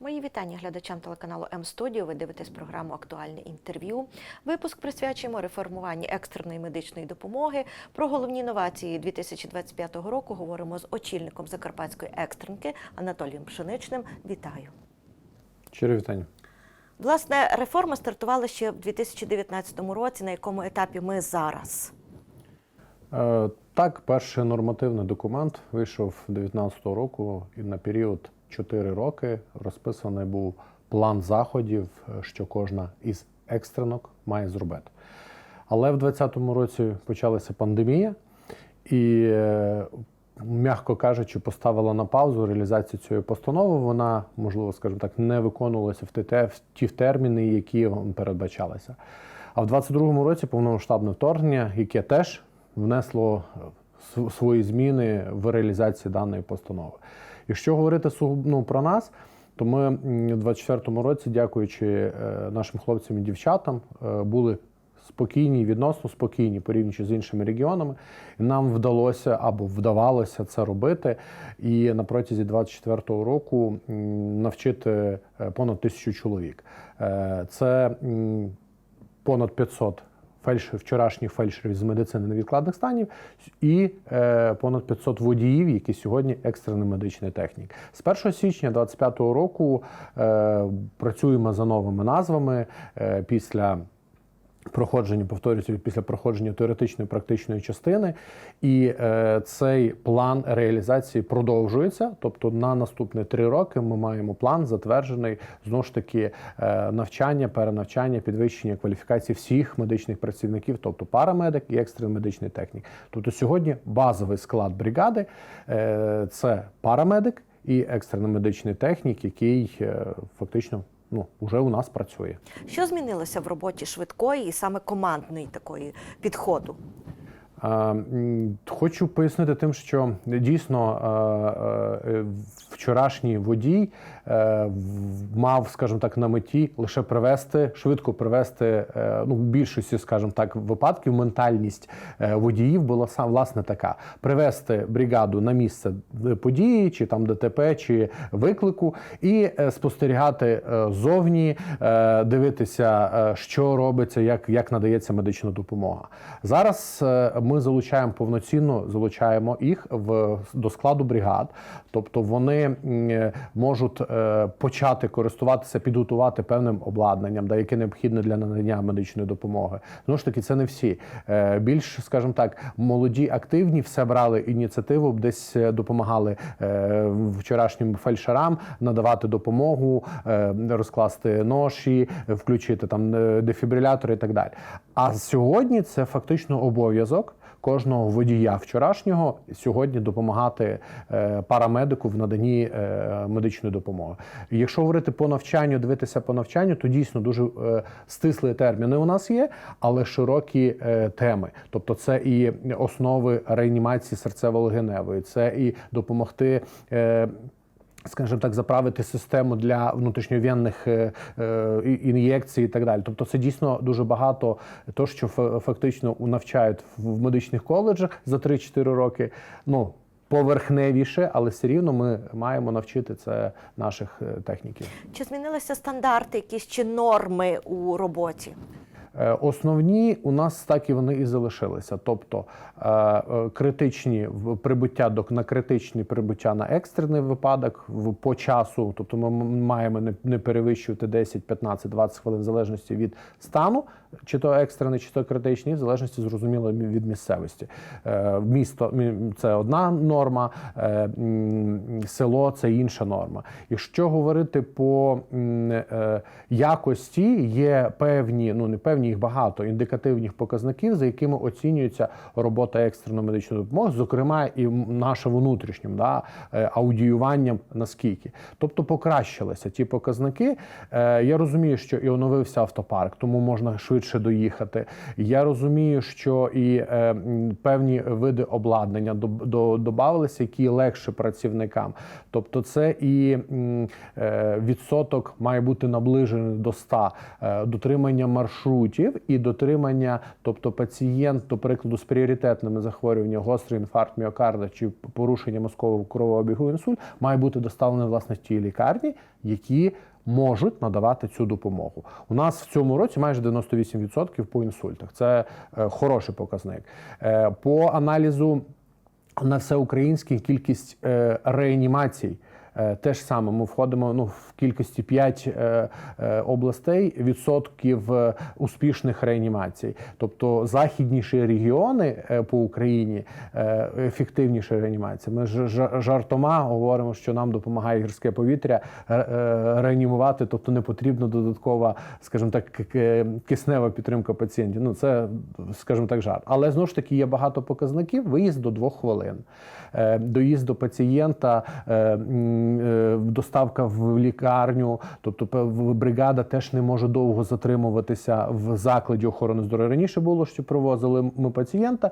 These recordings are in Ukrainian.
Мої вітання глядачам телеканалу М-студіо. Ви дивитесь програму Актуальне інтерв'ю. Випуск присвячуємо реформуванню екстреної медичної допомоги. Про головні новації 2025 року говоримо з очільником Закарпатської екстренки Анатолієм Пшеничним. Вітаю! Щиро вітання. Власне, реформа стартувала ще в 2019 році. На якому етапі ми зараз? Так, перший нормативний документ вийшов 2019 року, і на період 4 роки розписаний був план заходів, е, що кожна із екстренок має зробити. Але в 2020 році почалася пандемія, і, е, м'яко кажучи, поставила на паузу реалізацію цієї постанови. Вона, можливо, скажімо так, не виконувалася в ті терміни, які передбачалися. А в 2022 році повномасштабне вторгнення, яке теж внесло е, свої зміни в реалізації даної постанови. Якщо говорити сугубно про нас, то ми м, у 2024 році, дякуючи е, нашим хлопцям і дівчатам, е, були спокійні, відносно спокійні, порівнюючи з іншими регіонами. І нам вдалося або вдавалося це робити. І на протязі 2024 року навчити понад тисячу чоловік. Це понад 500 фельдшерів, вчорашніх фельдшерів з медицини невідкладних станів і е, понад 500 водіїв, які сьогодні екстрений медичний технік. З 1 січня 2025 року е, працюємо за новими назвами е, після. Проходження, повторюся, після проходження теоретичної практичної частини, і е, цей план реалізації продовжується. Тобто на наступні три роки ми маємо план затверджений знову ж таки е, навчання, перенавчання, підвищення кваліфікації всіх медичних працівників, тобто парамедик і екстрений медичний технік. Тобто сьогодні базовий склад бригади е, це парамедик і екстрений медичний технік, який е, фактично ну вже у нас працює. Що змінилося в роботі швидкої і саме командної такої підходу? Хочу пояснити тим, що дійсно е, вчорашній водій е, мав, скажімо так, на меті лише привести, швидко привести, е, ну, в більшості, скажімо так, випадків ментальність водіїв була сам власне така: привести бригаду на місце події, чи там ДТП, чи виклику, і спостерігати зовні, дивитися, що робиться, як, як надається медична допомога. Зараз ми залучаємо повноцінно залучаємо їх в до складу бригад, тобто вони е, можуть е, почати користуватися, підготувати певним обладнанням, да, яке необхідне для надання медичної допомоги. Знову ж таки, це не всі. Е, Більш, скажімо так, молоді, активні все брали ініціативу, десь допомагали вчорашнім фельдшерам надавати допомогу, розкласти ноші, включити там дефібрилятори і так далі. А сьогодні це фактично обов'язок. Кожного водія вчорашнього сьогодні допомагати е, парамедику в наданні е, медичної допомоги. Якщо говорити по навчанню, дивитися по навчанню, то дійсно дуже е, стислі терміни у нас є, але широкі теми. Тобто, це і основи реанімації серцево-легеневої, це і допомогти. Скажімо так, заправити систему для внутрішньовенних е, е, ін'єкцій і так далі. Тобто, це дійсно дуже багато того, що фа- фактично навчають в медичних коледжах за 3-4 роки. Ну поверхневіше, але все рівно ми маємо навчити це наших е, техніків. Чи змінилися стандарти, якісь чи норми у роботі? Е, Основні у нас так і вони і залишилися. Тобто е, е, критичні прибуття до на критичні прибуття на екстрений випадок по часу. Тобто ми маємо не перевищувати 10, 15, 20 хвилин в залежності від стану, чи то екстрений, чи то критичний, в залежності зрозуміло від місцевості. Е, Місто це одна норма, е, село це інша норма. Якщо говорити по е, якості, є певні, ну не певні їх багато індикативних показників, за якими оцінюється робота екстреної медичної допомоги, зокрема і наша внутрішнім да, аудіюванням наскільки. Тобто покращилися ті показники. Я розумію, що і оновився автопарк, тому можна швидше доїхати. Я розумію, що і е, певні види обладнання до, до, додавалися, які легше працівникам. Тобто, це і е, відсоток має бути наближений до 100, е, дотримання маршрутів. і дотримання, тобто пацієнт, до прикладу, з пріоритетними захворюваннями, гострий інфаркт міокарда чи порушення мозкового кровообігу інсульт, має бути доставлений власне в ті лікарні, які можуть надавати цю допомогу. У нас в цьому році майже 98% по інсультах. Це е, хороший показник. Е, по аналізу на всеукраїнській кількість е, реанімацій. Е, Те ж саме ми входимо ну, в кількості 5 е, е, областей відсотків успішних реанімацій. Тобто західніші регіони по Україні ефективніша реанімація. Ми ж жартома говоримо, що нам допомагає гірське повітря реанімувати, тобто не потрібна додаткова, скажімо так, киснева підтримка пацієнтів. Ну це, скажімо так, жарт. Але знову ж таки є багато показників. Виїзд до двох хвилин, доїзд до пацієнта, доставка в лікарню, тобто бригада теж не може довго затримуватися в закладі охорони здоров'я. Раніше було, що привозили ми пацієнта,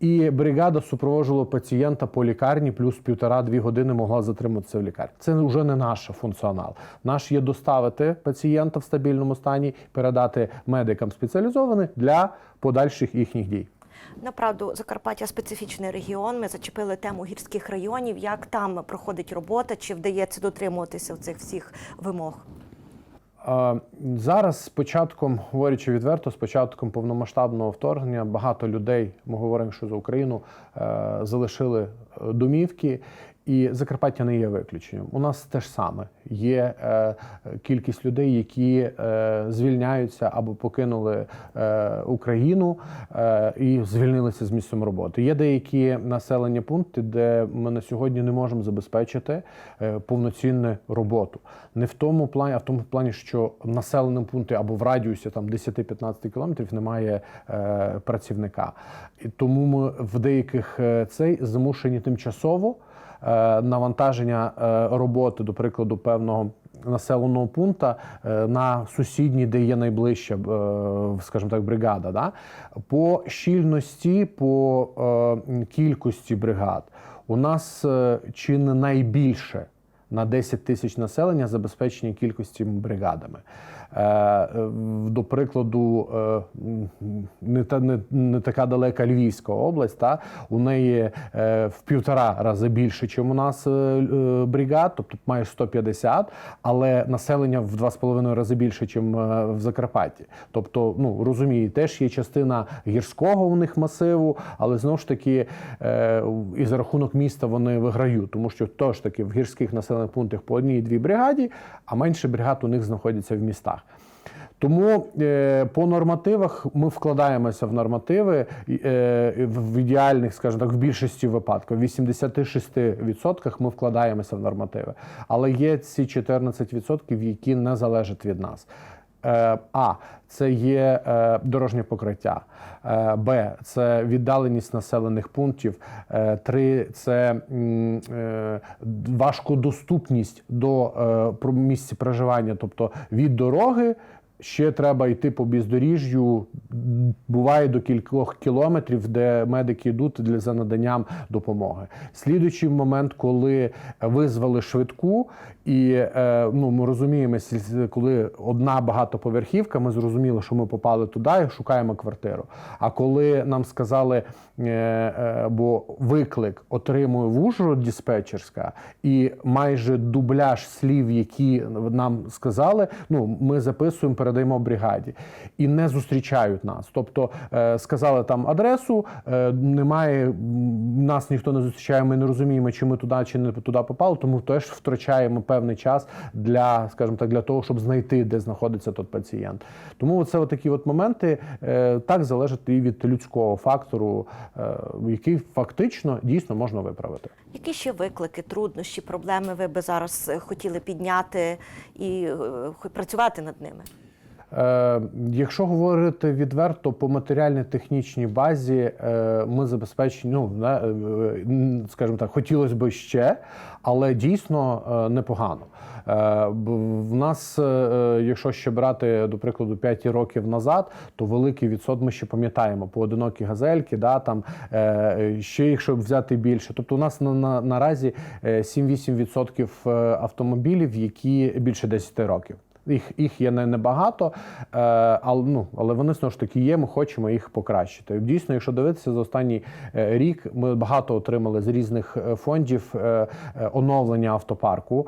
і бригада супроводжувала пацієнта по лікарні, плюс півтора-дві години могла затриматися в лікарні. Це вже не наш функціонал. Наш є доставити пацієнта в стабільному стані, передати медикам спеціалізованих для подальших їхніх дій. Направду, Закарпаття специфічний регіон. Ми зачепили тему гірських районів. Як там проходить робота? Чи вдається дотримуватися цих всіх вимог? Зараз з початком, говорячи відверто, з початком повномасштабного вторгнення багато людей, ми говоримо, що за Україну е, залишили домівки, і Закарпаття не є виключенням. У нас те ж саме є е, кількість людей, які е, звільняються або покинули е, Україну е, і звільнилися з місцем роботи. Є деякі населені пункти, де ми на сьогодні не можемо забезпечити е, повноцінну роботу. Не в тому плані, а в тому плані, що в населеному пункті або в радіусі там 10-15 кілометрів немає е, працівника. І тому ми в деяких е, цей змушені тимчасово навантаження е, роботи, до прикладу, певного. Населеного пункту е, на сусідній, де є найближча, е, скажімо так, бригада. Да? По щільності, по е, кількості бригад у нас е, чи не найбільше на 10 тисяч населення забезпечені кількості бригадами. Е, е, До прикладу, е, не, та, не, не така далека Львівська область, та, у неї в півтора рази більше, ніж у нас бригад, тобто майже 150, але населення в 2,5 рази більше, ніж в Закарпатті. Тобто, ну розумієте, теж є частина гірського у них масиву, але знову ж таки і за рахунок міста вони виграють, тому що теж таки в гірських населених пунктах по одній-дві бригаді, а менше бригад у них знаходяться в містах. Тому е, по нормативах ми вкладаємося в нормативи е, в ідеальних, скажімо так, в більшості випадків. В 86% ми вкладаємося в нормативи. Але є ці 14%, які не залежать від нас. Е, А. Це є дорожнє покриття. Б. Це віддаленість населених пунктів. Е, Три це важкодоступність до місця проживання, тобто від дороги. Ще треба йти по бездоріжжю, буває до кількох кілометрів, де медики йдуть для за наданням допомоги. Слідуючий момент, коли визвали швидку, і е, ну ми розуміємо, коли одна багатоповерхівка, ми зрозуміли, що ми попали туди і шукаємо квартиру. А коли нам сказали, е, е, бо виклик отримує в Ужгород диспетчерська, і майже дубляж слів, які нам сказали, ну ми записуємо, передаємо бригаді, і не зустрічають нас. Тобто е, сказали там адресу, е, немає нас ніхто не зустрічає. Ми не розуміємо, чи ми туди, чи не туди попали. Тому теж втрачаємо певний час для, скажімо так, для того, щоб знайти, де знаходиться тот пацієнт. Тому це такі от моменти е, так залежать і від людського фактору, який фактично дійсно можна виправити. Які ще виклики, труднощі, проблеми ви би зараз хотіли підняти і працювати над ними? Е, якщо говорити відверто по матеріально-технічній базі, е, ми забезпечені, ну е, скажімо так, хотілося б ще, але дійсно непогано. В нас, якщо ще брати, до прикладу, 5 років назад, то великий відсот ми ще пам'ятаємо поодинокі газельки, да, там, ще якщо взяти більше. Тобто у нас на, на, наразі е, 7-8% автомобілів, які більше 10 років. Їх, їх є не небагато, е, але, ну, але вони знову ж таки є. Ми хочемо їх покращити. Дійсно, якщо дивитися за останній е, рік, ми багато отримали з різних е, фондів оновлення автопарку.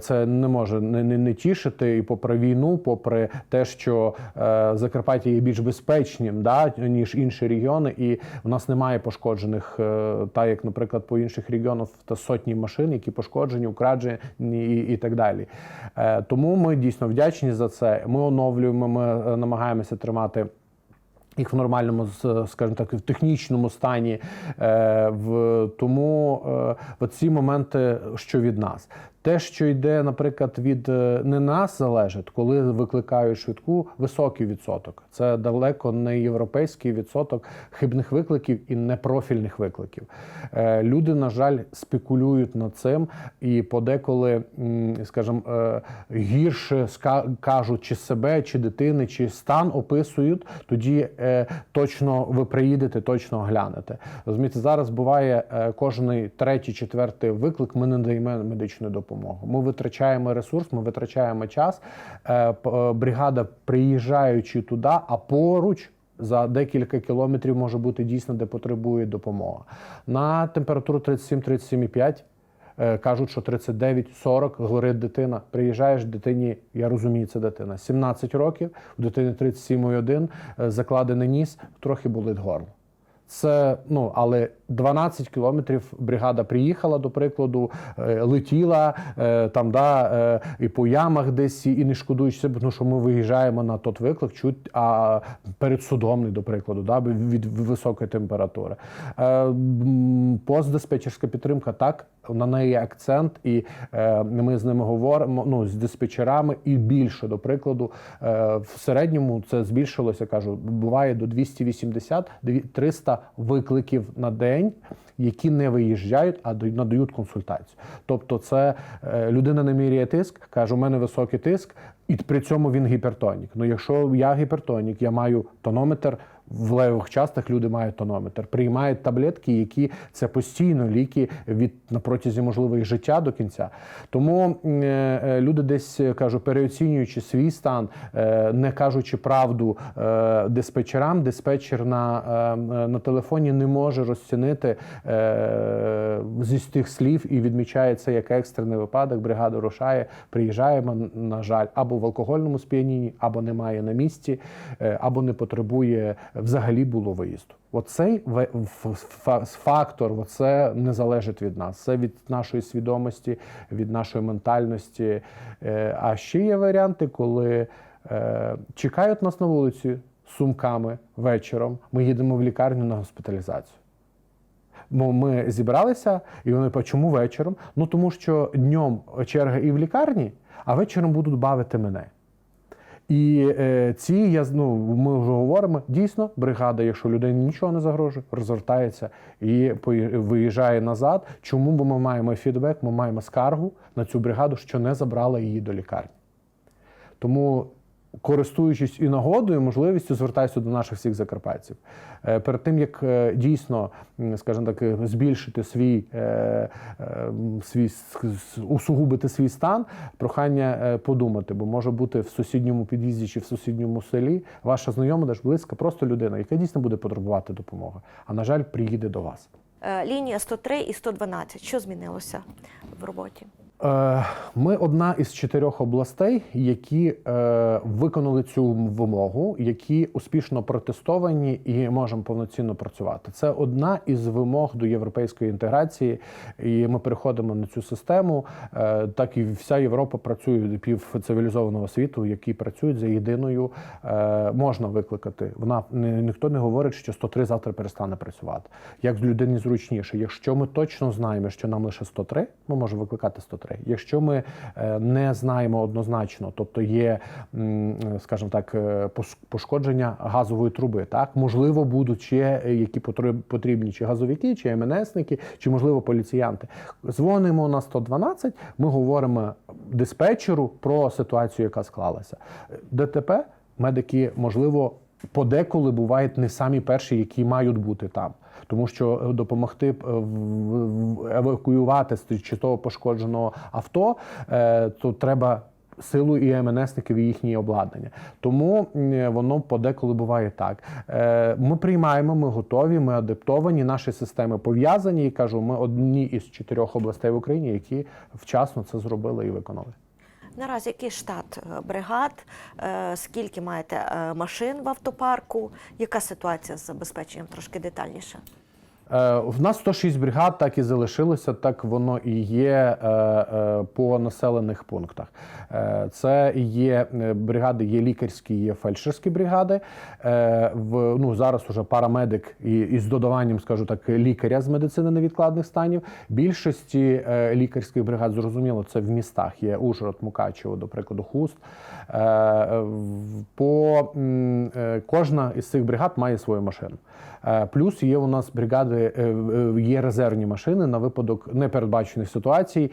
Це не може не, не, не тішити і попри війну, попри те, що Закарпаття є більш безпечним, да, ніж інші регіони, і в нас немає пошкоджених, так як, наприклад, по інших регіонах та сотні машин, які пошкоджені, украджені і, і так далі. Тому ми дійсно вдячні за це. Ми оновлюємо, ми е, намагаємося тримати. Їх в нормальному, скажімо так, в технічному стані. Е, тому е, ці моменти, що від нас. Те, що йде, наприклад, від е, не нас залежить, коли викликають швидку, високий відсоток. Це далеко не європейський відсоток хибних викликів і непрофільних викликів. Е, Люди, на жаль, спекулюють над цим і подеколи, скажімо, е, гірше ска- кажуть чи себе, чи дитини, чи стан описують, тоді точно ви приїдете, точно оглянете. Розумієте, зараз буває кожний третій, четвертий виклик. Ми не даємо медичну допомогу. Ми витрачаємо ресурс, ми витрачаємо час. Е, е, Бригада, приїжджаючи туди, а поруч. За декілька кілометрів може бути дійсно, де потребує допомога. На температуру 37-37,5 Е, кажуть, що 39-40 горить дитина. Приїжджаєш дитині, я розумію, це дитина. 17 років, у дитини 37,1, е, закладений ніс, трохи болить горло. Це ну, але 12 кілометрів бригада приїхала, до прикладу, е, летіла е, там, да, е, і по ямах десь, і не шкодуючи себе, тому що ми виїжджаємо на тот виклик, чуть а передсудомний, до прикладу, да, від високої температури. Постдиспетчерська підтримка, так, на неї акцент, і ми з ними говоримо ну, з диспетчерами, і більше, до прикладу, в середньому це збільшилося, кажу, буває до 280-300 викликів на день. Які не виїжджають, а дають- надають консультацію. Тобто, це е, людина не міряє тиск, каже, у мене високий тиск, і при цьому він гіпертонік. Ну, якщо я гіпертонік, я маю тонометр. В левих частах люди мають тонометр, приймають таблетки, які це постійно ліки від на протязі можливо і життя до кінця. Тому е, е, люди десь е, кажу, переоцінюючи свій стан, е, не кажучи правду е, диспетчерам, диспетчер на, е, на телефоні не може розцінити е, зі тих слів і відмічає це як екстрений випадок. Бригада рушає, приїжджаємо, на жаль, або в алкогольному сп'янінні, або немає на місці, е, або не потребує взагалі було виїзду. Оцей фактор, оце не залежить від нас. Це від нашої свідомості, від нашої ментальності. Е, А ще є варіанти, коли е, чекають нас на вулиці сумками вечором. Ми їдемо в лікарню на госпіталізацію. Бо ми зібралися, і вони чому вечором? Ну тому що днем черга і в лікарні, а вечором будуть бавити мене. І е, ці я ну, ми вже говоримо. Дійсно, бригада, якщо людині нічого не загрожує, розвертається і виїжджає назад. Чому? Бо ми маємо фідбек, ми маємо скаргу на цю бригаду, що не забрала її до лікарні. Тому, користуючись і нагодою, можливістю, звертаюся до наших всіх закарпатців. Е, Перед тим як е, дійсно, скажімо так, е, збільшити свій, свій усугубити свій стан, прохання подумати, бо може бути в сусідньому під'їзді чи в сусідньому селі ваша знайома, десь близька, просто людина, яка дійсно буде потребувати допомоги, а на жаль, приїде до вас. Лінія 103 і 112. Що змінилося в роботі? Е, Ми одна із чотирьох областей, які е, виконали цю вимогу, які успішно протестовані і можемо повноцінно працювати. Це одна із вимог до європейської інтеграції, і ми переходимо на цю систему. Е, Так і вся Європа працює пів цивілізованого світу, які працюють за єдиною. Можна викликати. Вона ніхто не говорить, що 103 завтра перестане працювати. Як з людині зручніше. Якщо ми точно знаємо, що нам лише 103, ми можемо викликати 103. Якщо ми е, не знаємо однозначно, тобто є, м, скажімо так, е, пошкодження газової труби, так можливо, будуть ще е, які потрібні чи газовики, чи МНСники, чи можливо поліціянти. Дзвонимо на 112, Ми говоримо диспетчеру про ситуацію, яка склалася. ДТП медики можливо. Подеколи бувають не самі перші, які мають бути там, тому що е, допомогти е, евакуювати з чи того пошкодженого авто, е, то треба силу і МНСників і їхнє обладнання. Тому воно подеколи буває так. Ми приймаємо, ми готові, ми адаптовані, наші системи пов'язані. І кажу, ми одні із чотирьох областей в Україні, які вчасно це зробили і виконали. Наразі який штат е, бригад, е, скільки маєте е, машин в автопарку? Яка ситуація з забезпеченням трошки детальніше? Е, В нас 106 бригад, так і залишилося, так воно і є е, е, по населених пунктах. Це є бригади, є лікарські, є фельдшерські бригади. В ну зараз уже парамедик і, і додаванням, скажу так, лікаря з медицини невідкладних станів. Більшості лікарських бригад зрозуміло, це в містах. Є Ужгород, Мукачево, до прикладу, Хуст. По кожна із цих бригад має свою машину. Е, Плюс є у нас бригади, е, е, є резервні машини на випадок непередбачених ситуацій.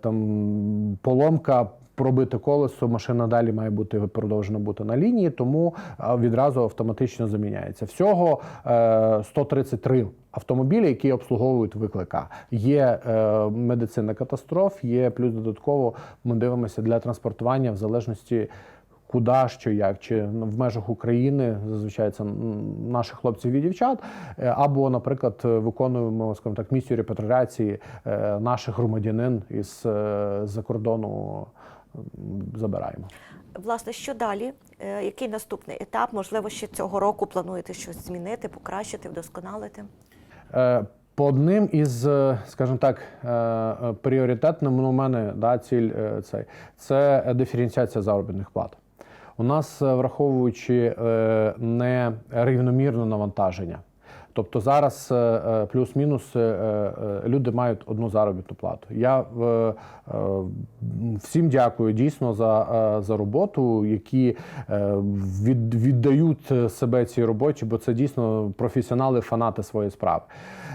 Там поломка. Пробите колесо, машина далі має бути продовжена бути на лінії, тому відразу автоматично заміняється. Всього е, 133 автомобілі, які обслуговують виклика. Є медицина катастроф, є плюс додатково ми дивимося для транспортування в залежності куди, що як, чи в межах України зазвичай це наших хлопців і дівчат, е, або, наприклад, виконуємо скажімо так, місію репатріації е, наших громадянин із е, за кордону забираємо. Власне, що далі? Який наступний етап? Можливо, ще цього року плануєте щось змінити, покращити, вдосконалити? По одним із, скажімо так, пріоритетним ну, у мене да, ціль цей це диференціація заробітних плат. У нас, е, враховуючи е, не рівномірне навантаження. Тобто зараз е, плюс-мінус люди мають одну заробітну плату. Я всім дякую дійсно за, за роботу, які від, віддають себе цій роботі, бо це дійсно професіонали, фанати своєї справи.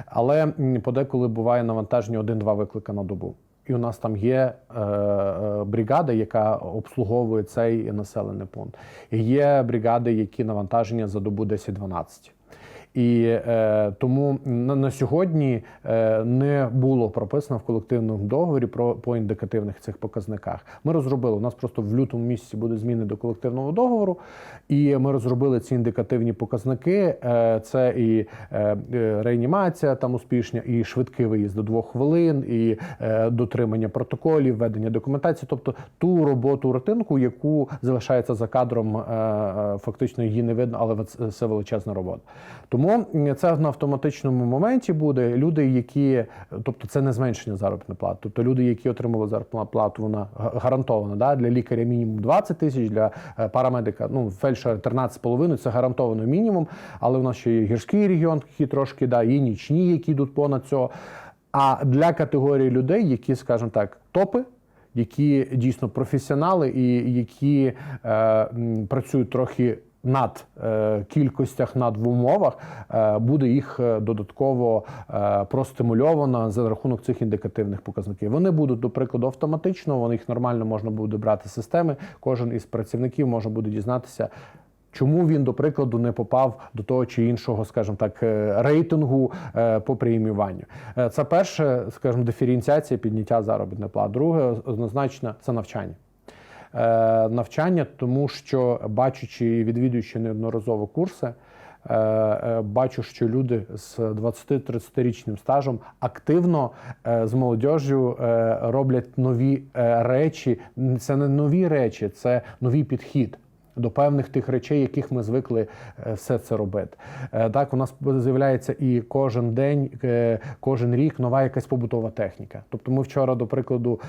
Але подеколи буває навантаження один-два виклика на добу. І у нас там є е, е, бригада, яка обслуговує цей населений пункт. І є бригади, які навантаження за добу 10-12. І е, тому на, на сьогодні е, не було прописано в колективному договорі про по індикативних цих показниках. Ми розробили. У нас просто в лютому місяці буде зміни до колективного договору, і ми розробили ці індикативні показники. Е, це і е, е, реанімація там успішня, і швидкий виїзд до двох хвилин, і е, дотримання протоколів, ведення документації, тобто ту роботу рутинку, яку залишається за кадром, е, е, фактично її не видно, але це величезна робота. Тому м, це на автоматичному моменті буде люди, які, тобто це не зменшення заробітної плати. Тобто люди, які отримали заробітну плату, вона гарантована. Да? Для лікаря мінімум 20 тисяч, для е, парамедика, ну фельдшера 13,5 це гарантовано мінімум. Але в нас ще є гірський регіон, які трошки да, є нічні, які йдуть понад цього. А для категорії людей, які, скажімо так, топи, які дійсно професіонали і які е, працюють трохи над е, кількостях, над в умовах, е, буде їх е, додатково простимульовано за рахунок цих індикативних показників. Вони будуть, до прикладу, автоматично, вони їх нормально можна буде брати з системи. Кожен із працівників може буде дізнатися. Чому він, до прикладу, не попав до того чи іншого, скажімо так, рейтингу по преміюванню? Це перше, скажімо, диференціація підняття заробітної плати. Друге, однозначно, це навчання. Е, Навчання, тому що бачучи і відвідуючи неодноразово курси, е, е, бачу, що люди з 20-30-річним стажем активно з молодіжю е, роблять нові речі. Це не нові речі, це новий підхід. До певних тих речей, яких ми звикли е, все це робити. Е, Так, у нас з'являється і кожен день, е, кожен рік нова якась побутова техніка. Тобто, ми вчора, до прикладу,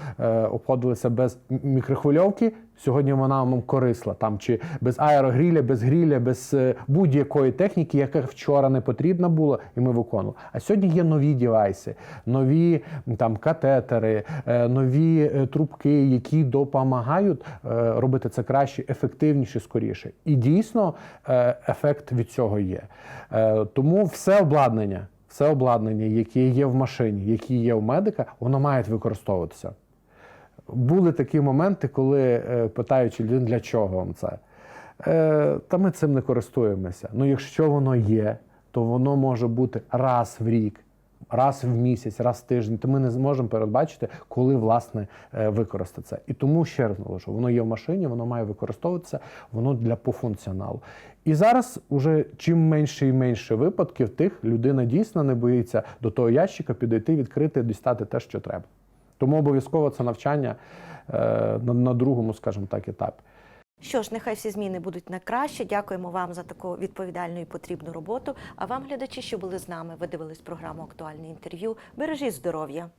обходилися без мікрохвильовки. Сьогодні вона нам корисла там чи без аерогріля, без гріля, без е, будь-якої техніки, яка вчора не потрібна була, і ми виконували. А сьогодні є нові девайси, нові там катетери, е, нові е, трубки, які допомагають робити це краще, ефективніше, скоріше. І дійсно ефект від цього є. Тому все обладнання, все обладнання, яке є в машині, яке є у медика, воно має використовуватися. Були такі моменти, коли е, питаючи людину, для чого вам це? Е, Та ми цим не користуємося. Ну, якщо воно є, то воно може бути раз в рік. раз в місяць, раз в тиждень, то ми не зможемо передбачити, коли власне е, використати це. І тому ще раз наголошую, воно є в машині, воно має використовуватися, воно для по функціоналу. І зараз уже чим менше і менше випадків, тих людина дійсно не боїться до того ящика підійти, відкрити, дістати те, що треба. Тому обов'язково це навчання е, на, другому, скажімо так, етапі. Що ж, нехай всі зміни будуть на краще. Дякуємо вам за таку відповідальну і потрібну роботу. А вам, глядачі, що були з нами, ви дивились програму Актуальне інтерв'ю. Бережіть здоров'я.